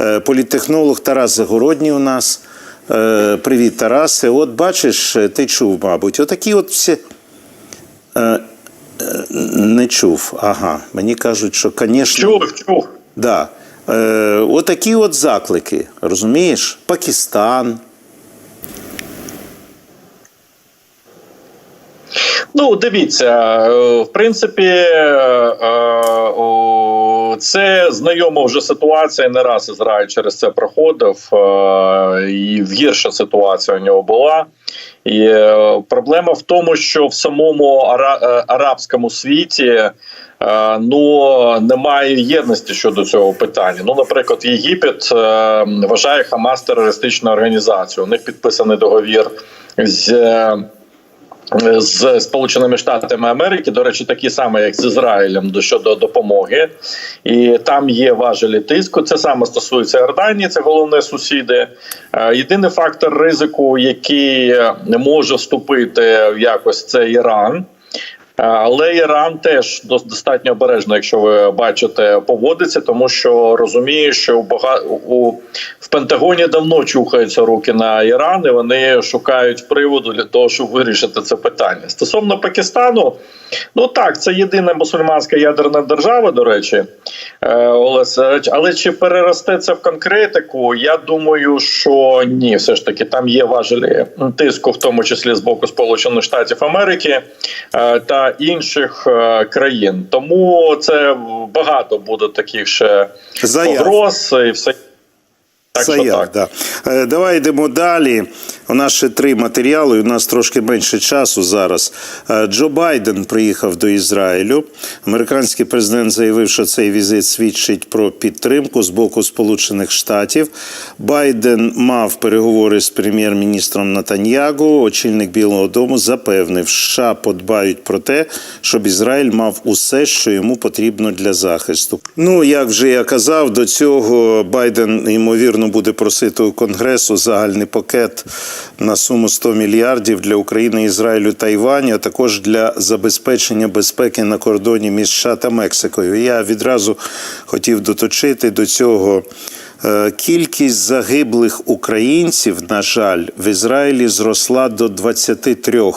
Е, Політтехнолог Тарас Загородній у нас. Е, Привіт, Тарасе. От бачиш, е, ти чув, мабуть, отакі от всі. Не чув. Ага. Мені кажуть, що, звісно. Чув, чув. Да. Отакі от заклики, розумієш? Пакистан. Ну, дивіться, в принципі, це знайома вже ситуація. Не раз Ізраїль через це проходив, е, і гірша ситуація у нього була. І е, проблема в тому, що в самому е, арабському світі. Ну немає єдності щодо цього питання. Ну, наприклад, Єгипет вважає Хамас терористичною організацією. У них підписаний договір з з Сполученими Штатами Америки, до речі, такі самі, як з Ізраїлем до щодо допомоги, і там є важелі тиску. Це саме стосується Йорданії, це головне сусіди. Е, Єдиний фактор ризику, який не може вступити в якось, це Іран. Е, Але Іран теж дос- достатньо обережно, якщо ви бачите, поводиться, тому що розуміє, що у бага... у в Пентагоні давно чухаються руки на Іран, і вони шукають приводу для того, щоб вирішити це питання. Стосовно Пакистану, ну так, це єдина мусульманська ядерна держава, до речі, е, але чи переросте це в конкретику? Я думаю, що ні, все ж таки там є важелі тиску, в тому числі з боку Сполучених Штатів Америки е, та інших е, країн. Тому це багато буде таких ще Заяв. погроз і все. Так що так. да. Е, Давай йдемо далі. У нас ще три матеріали. У нас трошки менше часу зараз. Е, Джо Байден приїхав до Ізраїлю. Американський президент заявив, що цей візит свідчить про підтримку з боку Сполучених Штатів. Байден мав переговори з прем'єр-міністром Натаньягу. Очільник Білого Дому запевнив, США подбають про те, щоб Ізраїль мав усе, що йому потрібно для захисту. Ну як вже я казав, до цього Байден ймовірно буде просити у Конгресу загальний пакет на суму 100 мільярдів для України, Ізраїлю та Івані, а також для забезпечення безпеки на кордоні між США та Мексикою. Я відразу хотів доточити до цього. Е, Кількість загиблих українців, на жаль, в Ізраїлі зросла до 23.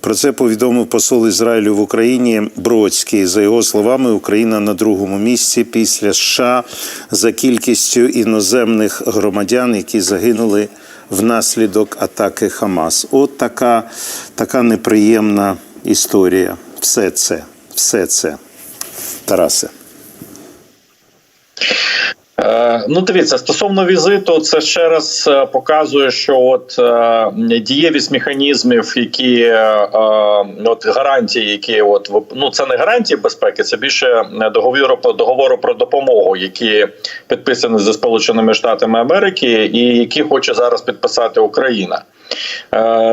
Про це повідомив посол Ізраїлю в Україні Бродський. За його словами, Україна на другому місці після США за кількістю іноземних громадян, які загинули внаслідок атаки Хамас. От така, така неприємна історія. Все це, все це. Тарасе. Е, Ну, дивіться, стосовно візиту, це ще раз е, показує, що от е, дієвість механізмів, які от гарантії, які от ну це не гарантії безпеки, це більше договору про договору про допомогу, які підписані зі Сполученими Штатами Америки, і які хоче зараз підписати Україна.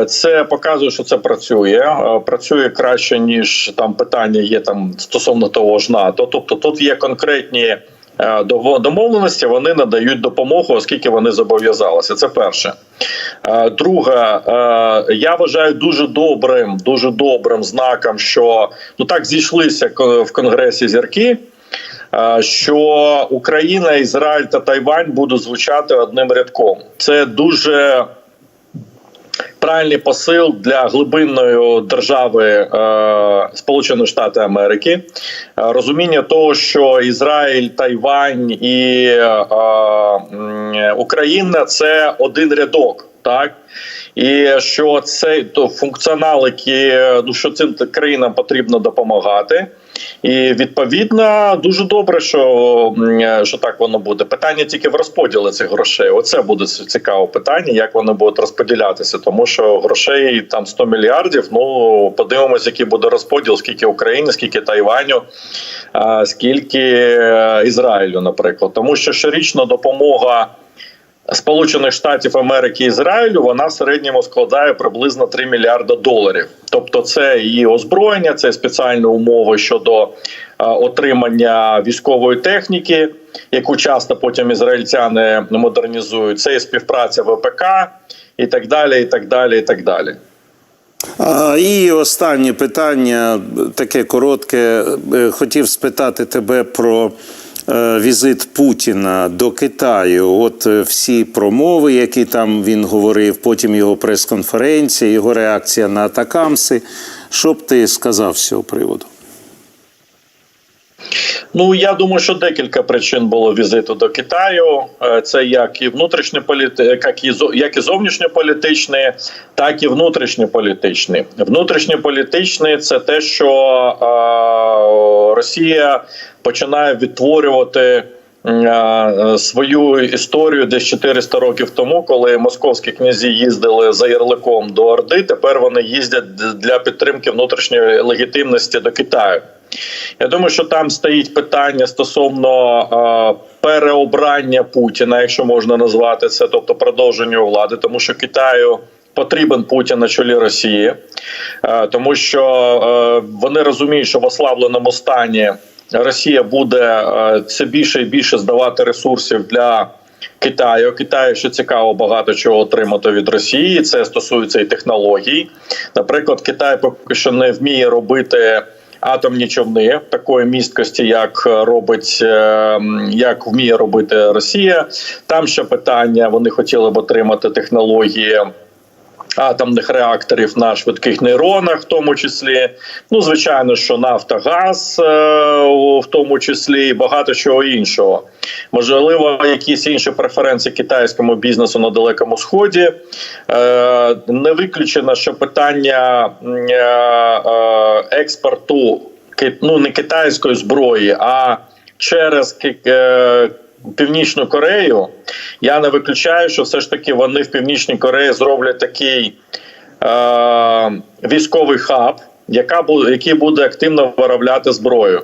Це показує, що це працює. Працює краще ніж там питання є там стосовно того ж НАТО. Тобто тут є конкретні. Е, Домовленості вони надають допомогу, оскільки вони зобов'язалися. Це перше. Е, Друге, е, я вважаю дуже добрим, дуже добрим знаком, що ну так зійшлися в конгресі зірки. Що Україна, Ізраїль та Тайвань будуть звучати одним рядком. Це дуже правильний посил для глибинної держави е, Сполучені Штати Америки. Е, розуміння того, що Ізраїль, Тайвань і е, м, Україна це один рядок, так. І що цей то функціонал, який ну що цим країнам потрібно допомагати, і відповідно дуже добре, що, що так воно буде. Питання тільки в розподілі цих грошей. Оце буде цікаве питання, як вони будуть розподілятися, тому що грошей там 100 мільярдів. Ну подивимось, який буде розподіл, скільки України, скільки Тайваню, скільки е, Ізраїлю, наприклад, тому що щорічна допомога. Сполучених Штатів Америки і Ізраїлю вона в середньому складає приблизно 3 мільярда доларів. Тобто, це і озброєння, це спеціальні умови щодо е, отримання військової техніки, яку часто потім ізраїльтяни модернізують. Це і співпраця ВПК і так далі. І так далі, і так далі. І останнє питання, таке коротке. Е, Хотів спитати тебе про візит Путіна до Китаю. От е, всі промови, які там він говорив, потім його прес-конференція, його реакція на атакамси. Що б ти сказав з цього приводу? Ну я думаю, що декілька причин було візиту до Китаю. Е, Це як і внутрішньополіти... як і як і зовнішньополітичний, так і внутрішньополітичний. Внутрішньополітичний це те, що е, Росія починає відтворювати. е, Свою історію десь 400 років тому, коли московські князі їздили за ярликом до Орди, тепер вони їздять для підтримки внутрішньої легітимності до Китаю. Я думаю, що там стоїть питання стосовно е, переобрання Путіна, якщо можна назвати це, тобто продовження влади, тому що Китаю. Потрібен Путін на чолі Росії, е, тому що е, вони розуміють, що в ослабленому стані Росія буде е, все більше і більше здавати ресурсів для Китаю. Китаю, що цікаво, багато чого отримати від Росії. Це стосується і технологій. Наприклад, Китай поки що не вміє робити. Атомні човни такої місткості, як робить, е, як вміє робити Росія. Там ще питання. Вони хотіли б отримати технології атомних реакторів на швидких нейронах, в тому числі. Ну, звичайно, що нафта, газ, е, в тому числі, і багато чого іншого. Можливо, якісь інші преференції китайському бізнесу на Далекому Сході. Е, Не виключено, що питання е, експорту ну, не китайської зброї, а через Північну Корею. Я не виключаю, що все ж таки вони в Північній Кореї зроблять такий е, військовий хаб, яка який буде активно виробляти зброю.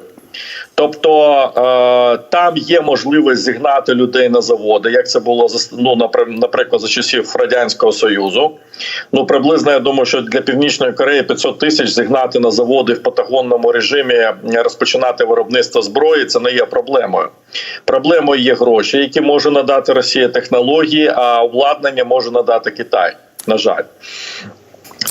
Тобто е, там є можливість зігнати людей на заводи, як це було ну, напри- наприклад, за часів радянського союзу. Ну приблизно я думаю, що для північної Кореї 500 тисяч зігнати на заводи в патагонному режимі, розпочинати виробництво зброї. Це не є проблемою. Проблемою є гроші, які може надати Росія технології, а обладнання може надати Китай. На жаль.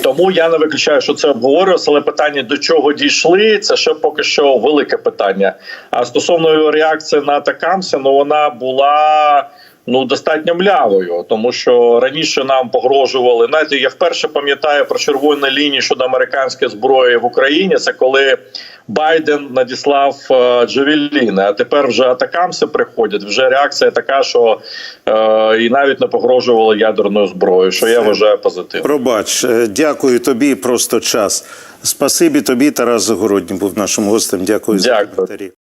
Тому я не виключаю, що це обговорювалося, але питання до чого дійшли, це ще поки що велике питання. А стосовно реакції на атакамся, ну вона була ну достатньо млявою, тому що раніше нам погрожували. Знаєте, я вперше пам'ятаю про червону лінію щодо американської зброї в Україні. Це коли Байден надіслав е, Джавеліни, а тепер вже атакамси приходять. Вже реакція така, що е, і навіть не погрожували ядерною зброєю, що я вважаю позитивно. Пробач, е, дякую тобі. Просто час. Спасибі тобі, Тарас Загородній був нашим гостем. Дякую за коментарі.